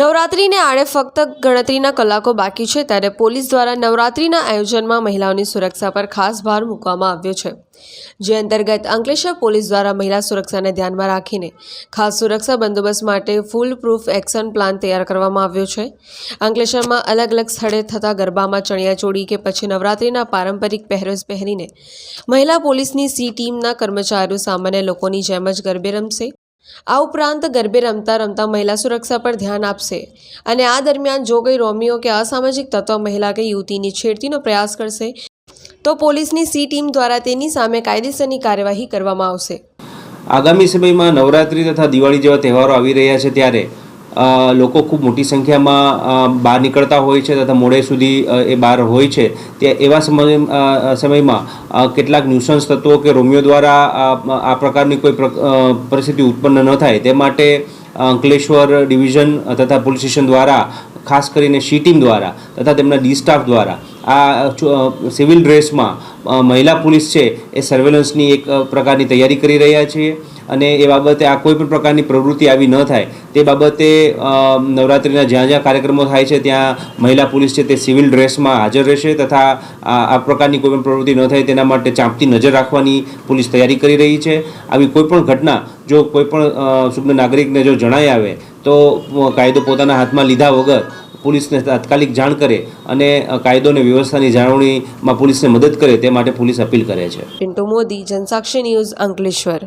નવરાત્રીને આડે ફક્ત ગણતરીના કલાકો બાકી છે, ત્યારે પોલીસ દ્વારા નવરાત્રીના આયોજનમાં મહિલાઓની સુરક્ષા પર ખાસ ભાર મૂકવામાં આવ્યો છે. જે અંતર્ગત અંકલેશ્વર પોલીસ દ્વારા મહિલા સુરક્ષાને ધ્યાનમાં રાખીને ખાસ સુરક્ષા બંદોબસ્ત માટે ફૂલ પ્રૂફ એક્શન પ્લાન તૈયાર કરવામાં આવ્યો છે. અંકલેશ્વરમાં અલગ અલગ સ્થળે થતા ગરબામાં ચણિયાચોળી કે પછી નવરાત્રીના પારંપરિક પહેરવેશ પહેરીને મહિલા પોલીસની સી ટીમના કર્મચારીઓ સામાન્ય લોકોની જેમ જ ગરબે રમશે. આ ઉપરાંત ગરબે રમતા રમતા મહિલા સુરક્ષા પર ધ્યાન આપશે અને આ દરમિયાન જો કોઈ રોમિયો કે અસામાજિક તત્વ મહિલા કે યુવતીની છેડતીનો પ્રયાસ કરશે, તો પોલીસની સી ટીમ દ્વારા તેની સામે કાયદેસરની કાર્યવાહી કરવામાં આવશે. આગામી સમયમાં નવરાત્રિ તથા દિવાળી જેવા તહેવારો આવી રહ્યા છે ત્યારે લોકો ખૂબ મોટી સંખ્યામાં બહાર નીકળતા હોય છે તથા મોડે સુધી એ બહાર હોય છે. તે એવા સમય સમયમાં કેટલાક ન્યુસન્સ તત્વો કે રોમિયો દ્વારા આ પ્રકારની કોઈ પ્ર- પરિસ્થિતિ ઉત્પન્ન ન થાય. તે માટે અંકલેશ્વર ડિવિઝન તથા પોલીસ સ્ટેશન દ્વારા, ખાસ કરીને સી ટીમ દ્વારા તથા તેમના ડી સ્ટાફ દ્વારા, આ સિવિલ ડ્રેસમાં મહિલા પોલીસ છે એ સર્વેલન્સની એક પ્રકારની તૈયારી કરી રહ્યા છીએ. અને એ બાબતે આ કોઈ પણ પ્રકારની પ્રવૃત્તિ આવી ન થાય. તે બાબતે નવરાત્રિના જ્યાં જ્યાં કાર્યક્રમો થાય છે ત્યાં મહિલા પોલીસ છે તે સિવિલ ડ્રેસમાં હાજર રહેશે તથા આ પ્રકારની કોઈ પણ પ્રવૃત્તિ ન થાય તેના માટે ચાંપતી નજર રાખવાની પોલીસ તૈયારી કરી રહી છે. આવી કોઈપણ ઘટના જો કોઈ પણ અ, સુજ્ઞ નાગરિકને જો જણાઈ આવે તો કાયદો પોતાના હાથમાં લીધા વગર પોલીસને તાત્કાલિક જાણ કરે અને કાયદો અને વ્યવસ્થાની જાળવણીમાં પોલીસને મદદ કરે તે માટે પોલીસ અપીલ કરે છે. મોદી જનસાક્ષી ન્યૂઝ અંકલેશ્વર.